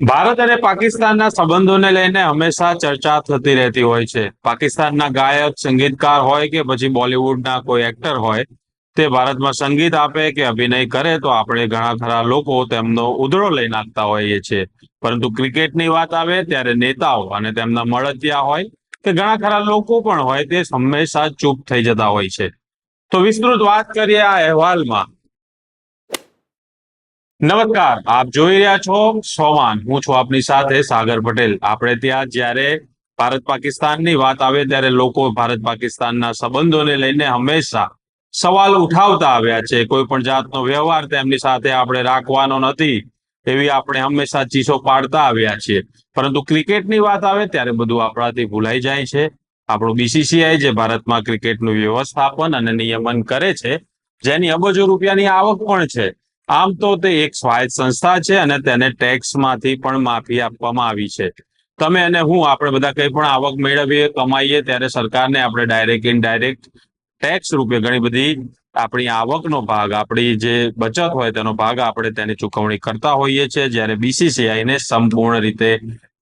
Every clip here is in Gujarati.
ભારત અને પાકિસ્તાનના સંબંધોને લઈને હંમેશા ચર્ચા થતી રહેતી હોય છે. પાકિસ્તાનના ગાયક, સંગીતકાર હોય કે પછી બોલિવૂડના કોઈ એક્ટર હોય, તે ભારતમાં સંગીત આપે કે અભિનય કરે તો આપણે ઘણા ખરા લોકો તેમનો ઉધડો લઈ નાખતા હોઈએ છીએ. પરંતુ ક્રિકેટની વાત આવે ત્યારે નેતાઓ અને તેમના મળતિયા હોય કે ઘણા ખરા લોકો પણ હોય તે હંમેશા ચૂપ થઈ જતા હોય છે. તો વિસ્તૃત વાત કરીએ આ અહેવાલમાં. નમસ્કાર, આપ જોઈ રહ્યા છો સોમાન. હું છું આપની સાથે સાગર પટેલ. આપણે ત્યાં જ્યારે ભારત પાકિસ્તાનની વાત આવે ત્યારે લોકો ભારત પાકિસ્તાનના સંબંધોને લઈને હંમેશા સવાલ ઉઠાવતા આવ્યા છે. કોઈ પણ જાતનો વ્યવહાર તેમની સાથે આપણે રાખવાનો નથી એવી આપણે હંમેશા ચીસો પાડતા આવ્યા છીએ. પરંતુ ક્રિકેટની વાત આવે ત્યારે બધું આપણાથી ભૂલાઈ જાય છે. આપણું બીસીસીઆઈ જે ભારતમાં ક્રિકેટનું વ્યવસ્થાપન અને નિયમન કરે છે, જેની અબજો રૂપિયાની આવક પણ છે. આમ તો તે એક સ્વાયત્ત સંસ્થા છે અને તેને ટેક્સમાંથી પણ માફી આપવામાં આવી છે. તમે અને હું આપણે બધા કંઈ પણ આવક મેળવીએ, કમાઈએ, ત્યારે સરકારને આપણે ડાયરેક્ટ ઇનડાયરેક્ટ ટેક્સ રૂપે ઘણી બધી આપણી આવકનો ભાગ, આપણી જે બચત હોય તેનો ભાગ આપણે તેની ચૂકવણી કરતા હોઈએ છીએ, જ્યારે બીસીસીઆઈને સંપૂર્ણ રીતે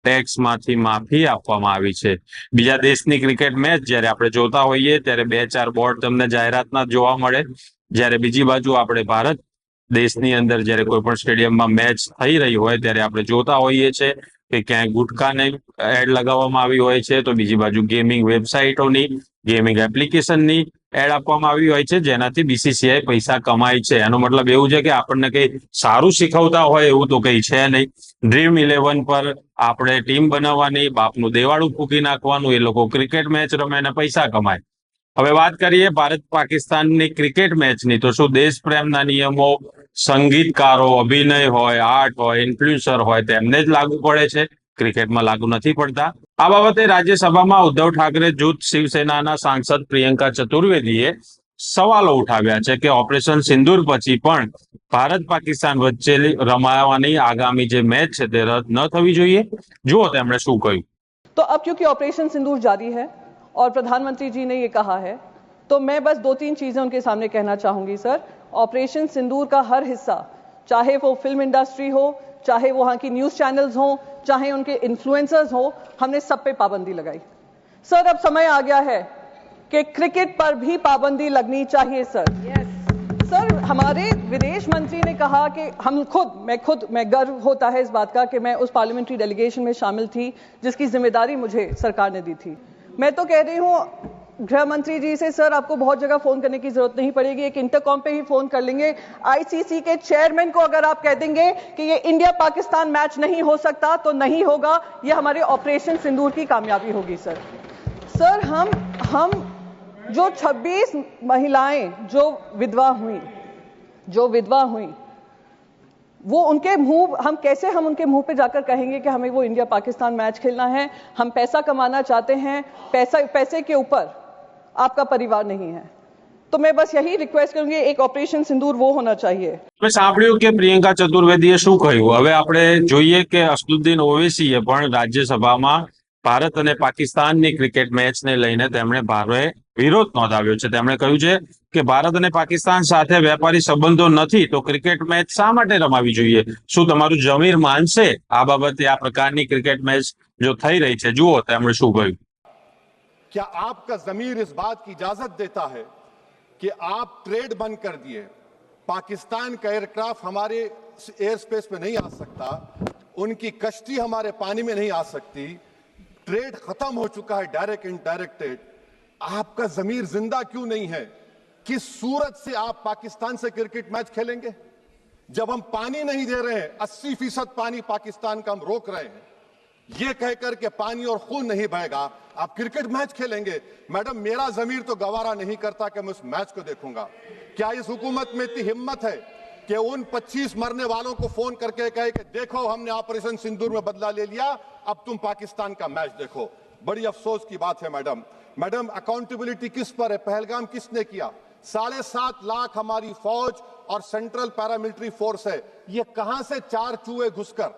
ટેક્સમાંથી માફી આપવામાં આવી છે. બીજા દેશની ક્રિકેટ મેચ જ્યારે આપણે જોતા હોઈએ, ત્યારે બે ચાર બોર્ડ તમને જાહેરાતના જોવા મળે. જ્યારે બીજી બાજુ આપણે ભારત દેશની અંદર જ્યારે કોઈ પણ સ્ટેડિયમમાં મેચ થઈ રહી હોય ત્યારે આપણે જોતા હોઈએ છીએ કે ક્યાંય ગુટકાને એડ લગાવવામાં આવી હોય છે, તો બીજી બાજુ ગેમિંગ વેબસાઇટોની ગેમિંગ એપ્લિકેશનની એડ આપવામાં આવી હોય છે, જેનાથી બીસીસીઆઈ પૈસા કમાય છે. એનો મતલબ એવું છે કે આપણને કંઈ સારું શીખવતા હોય એવું તો કંઈ છે નહીં. ડ્રીમ ઇલેવન પર આપણે ટીમ બનાવવાની, બાપનું દેવાળું ફૂકી નાખવાનું, એ લોકો ક્રિકેટ મેચ રમે અને પૈસા કમાય. હવે વાત કરીએ ભારત પાકિસ્તાનની ક્રિકેટ મેચની. તો શું દેશપ્રેમના નિયમો, સંગીતકારો, અભિનય હોય, આર્ટ હોય, ઇન્ફ્લુએન્સર હોય, તેમને જ લાગુ પડે છે? ક્રિકેટમાં લાગુ નથી પડતા. આ બાબતે રાજ્યસભામાં ઉદ્ધવ ઠાકરે જૂથ શિવસેનાના સાંસદ પ્રિયંકા ચતુર્વેદીએ સવાલો ઉઠાવ્યા છે કે ઓપરેશન સિંદુર પછી પણ ભારત પાકિસ્તાન વચ્ચે રમાવાની આગામી જે મેચ છે તે રદ ન થવી જોઈએ? જુઓ તેમણે શું કહ્યું. તો અબ ક્યુંકિ ઓપરેશન સિંદૂર જારી હૈ और प्रधानमंत्री जी ने ये कहा है। तो मैं बस दो तीन चीज़ें उनके सामने कहना चाहूँगी सर। ऑपरेशन सिंदूर का हर हिस्सा चाहे वो फ़िल्म इंडस्ट्री हो चाहे वो वहाँ की न्यूज़ चैनल्स हो चाहे उनके इन्फ्लुएंसर्स हो हमने सब पे पाबंदी लगाई। सर अब समय आ गया है कि क्रिकेट पर भी पाबंदी लगनी चाहिए सर। Yes. सर हमारे विदेश मंत्री ने कहा कि हम खुद मैं खुद मैं गर्व होता है इस बात का कि मैं उस पार्लियामेंट्री डेलीगेशन में शामिल थी जिसकी ज़िम्मेदारी मुझे सरकार ने दी थी। मैं तो कह रही हूँ, गृह मंत्री जी से, सर, आपको बहुत जगह फ़ोन करने की ज़रूरत नहीं पड़ेगी। एक इंटरकॉम पे ही फ़ोन कर लेंगे। आईसीसी के चेयरमैन को अगर आप कह देंगे कि ये इंडिया पाकिस्तान मैच नहीं हो सकता तो नहीं होगा। ये हमारे ऑपरेशन सिंदूर की कामयाबी होगी, सर। सर, हम हम जो 26 महिलाएँ, जो विधवा हुई, जो विधवा हुई वो उनके मुंह हम कैसे हम उनके मुंह पे जाकर कहेंगे कि हमें वो इंडिया पाकिस्तान मैच खेलना है हम पैसा कमाना चाहते हैं पैसा पैसे के ऊपर आपका परिवार नहीं है तो मैं बस यही रिक्वेस्ट करूंगी एक ऑपरेशन सिंदूर वो होना चाहिए તમે સાંભળ્યું કે પ્રિયંકા ચતુર્વેદીએ શું કહ્યું હવે આપણે જોઈએ કે અસદુદ્દીન ઓવેસીએ પણ રાજ્યસભામાં ભારત અને પાકિસ્તાનની ક્રિકેટ મેચને લઈને તેમણે ભારે વિરોધ નોંધાવ્યો છે તેમણે કહ્યું છે કે ભારત અને પાકિસ્તાન સાથે વેપારી સંબંધો નથી તો ક્રિકેટ મેચ શા માટે રમાવી જોઈએ શું તમારું જમીર માનશે આ બાબતે આ પ્રકારની ક્રિકેટ મેચ જો થઈ રહી છે જુઓ તેમણે શું કહ્યું क्या आपका जमीर इस बात की इजाजत देता है कि आप ट्रेड बंद कर दिए पाकिस्तान का एयरक्राफ्ट हमारे एयर स्पेस में नहीं आ सकता उनकी कश्ती हमारे पानी में नहीं आ सकती ट्रेड खत्म हो चुका है डायरेक्ट इनडायरेक्टेड आपका जमीर जिंदा क्यों नहीं है किस सूरत से आप पाकिस्तान से क्रिकेट मैच खेलेंगे? जब हम पानी नहीं दे रहे हैं, अस्सी फ़ीसद पानी पाकिस्तान का हम रोक रहे हैं। ये कहकर के पानी और खून नहीं बहेगा, आप क्रिकेट मैच खेलेंगे। मैडम, मेरा जमीर तो गवारा नहीं करता कि मैं उस मैच को देखूँगा। क्या इस हुकूमत में इतनी हिम्मत है कि उन 25 मरने वालों को फ़ोन करके कहे कि देखो, हमने ऑपरेशन सिंदूर में बदला ले लिया, अब तुम पाकिस्तान का मैच देखो। बड़ी अफसोस की बात है मैडम। मैडम, अकाउंटेबिलिटी किस पर है? पहलगाम किसने किया? साढ़े सात लाख हमारी फौज और सेंट्रल पैरामिलिट्री फोर्स है ये कहां से चार चूहे घुसकर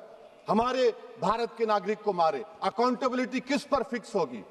हमारे भारत के नागरिक को मारे अकाउंटेबिलिटी किस पर फिक्स होगी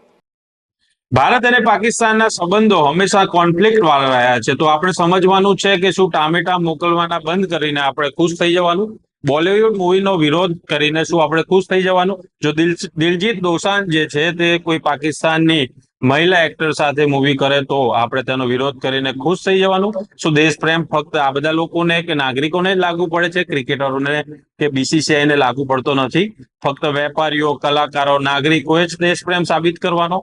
ભારત અને પાકિસ્તાનના સંબંધો હંમેશા કોન્ફ્લિક્ટ વાળા રહ્યા છે તો આપણે સમજવાનું છે કે શું ટામેટા મોકલવાના બંધ કરીને આપણે ખુશ થઈ જવાનું બોલિવૂડ મૂવીનો વિરોધ કરીને શું આપણે ખુશ થઈ જવાનું? જો દિલ દિલજીત દોસાંજ જે છે તે કોઈ પાકિસ્તાનની મહિલા એક્ટર સાથે મૂવી કરે તો આપણે તેનો વિરોધ કરીને ખુશ થઈ જવાનું? શું દેશ પ્રેમ ફક્ત આ બધા લોકોને કે નાગરિકોને જ લાગુ પડે છે? ક્રિકેટરોને કે બીસીસીઆઈ ને લાગુ પડતો નથી? ફક્ત વેપારીઓ, કલાકારો, નાગરિકોએ જ દેશ પ્રેમ સાબિત કરવાનો?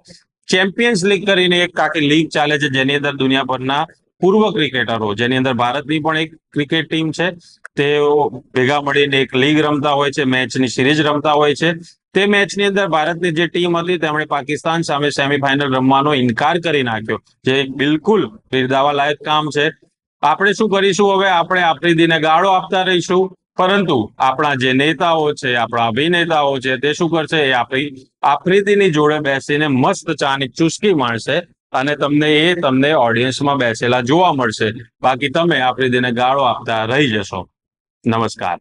ચેમ્પિયન્સ લીગ કરીને એક આખી લીગ ચાલે છે જેની અંદર દુનિયાભરના પૂર્વ ક્રિકેટરો, જેની અંદર ભારતની પણ એક ક્રિકેટ ટીમ છે. તેઓ ભેગા મળીને એક લીગ રમતા હોય છે, મેચની સિરીઝ રમતા હોય છે. તે મેચની અંદર ભારતની જે ટીમ હતી, તેમણે પાકિસ્તાન સામે સેમીફાઇનલ રમવાનો ઇનકાર કરી નાખ્યો, જે બિલકુલ બિરદાવા લાયક કામ છે. આપણે શું કરીશું? હવે આપણે આફ્રિદીને ગાળો આપતા રહીશું. પરંતુ આપણા જે નેતાઓ છે, આપણા અભિનેતાઓ છે, તે શું કરશે? એ આપણી આફ્રિદીની જોડે બેસીને મસ્ત ચાની ચુસ્કી માણશે અને તમને એ તમને ઓડિયન્સમાં બેસેલા જોવા મળશે. બાકી તમે આફ્રિદીને ગાળો આપતા રહી જશો. નમસ્કાર.